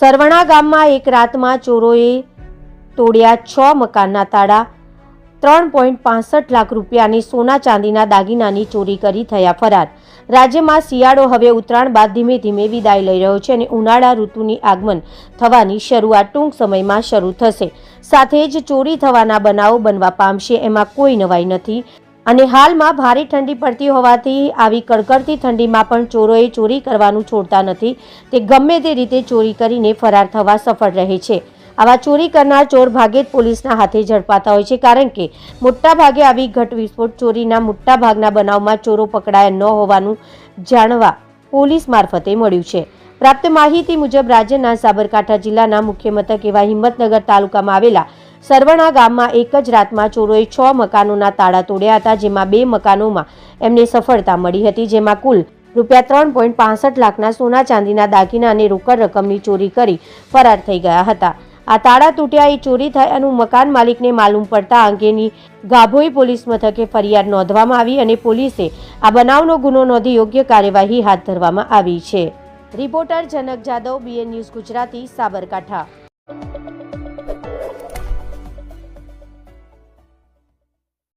સરવણા ગામમાં એક રાતમાં ચોરોએ તોડ્યા છ મકાનના તાળા, ત્રણ પોઈન્ટ પાસઠ લાખ રૂપિયાની સોના ચાંદીના દાગીનાની ચોરી કરી થયા ફરાર. રાજ્યમાં શિયાળો હવે ઉત્તરાયણ બાદ ધીમે ધીમે વિદાય લઈ રહ્યો છે અને ઉનાળા ઋતુની આગમન થવાની શરૂઆત ટૂંક સમયમાં શરૂ થશે. સાથે જ ચોરી થવાના બનાવો બનવા પામશે, એમાં કોઈ નવાઈ નથી. અને હાલમાં ભારે ઠંડી પડતી હોવાથી આવી કડકડતી ઠંડીમાં પણ ચોરોએ ચોરી કરવાનું છોડતા નથી. તે ગમે તે રીતે ચોરી કરીને ફરાર થવા સફળ રહે છે. આવા ચોરી કરનાર ચોર ભાગે પોલીસના હાથે ઝડપાતા હોય છે, કારણ કે મોટા ભાગે આવી ઘટ વિસ્ફોટ ચોરીના મોટા ભાગના બનાવમાં ચોરો પકડાયા ન હોવાનું જાણવા પોલીસ મારફતે મળ્યું છે. પ્રાપ્ત માહિતી મુજબ રાજ્યના સાબરકાંઠા જિલ્લાના મુખ્ય મથક એવા હિંમતનગર તાલુકામાં આવેલા સરવણા ગામમાં એક જ રાતમાં ચોરોએ છ મકાનોના તાળા તોડ્યા હતા, જેમાં બે મકાનોમાં એમને સફળતા મળી હતી, જેમાં કુલ રૂપિયા ત્રણ પોઈન્ટ પાસઠ લાખના સોના ચાંદીના દાગીના અને રોકડ રકમની ચોરી કરી ફરાર થઈ ગયા હતા. આ તાળા તૂટ્યા, એ ચોરી થયાનું મકાન માલિકને માલુમ પડતા અંગેની ગાભોઈ પોલીસ મથકે ફરિયાદ નોંધવામાં આવી અને પોલીસે આ બનાવનો ગુનો નોંધી યોગ્ય કાર્યવાહી હાથ ધરવામાં આવી છે. Reporter Janak Jadav, BN news Gujarati, Sabarkantha.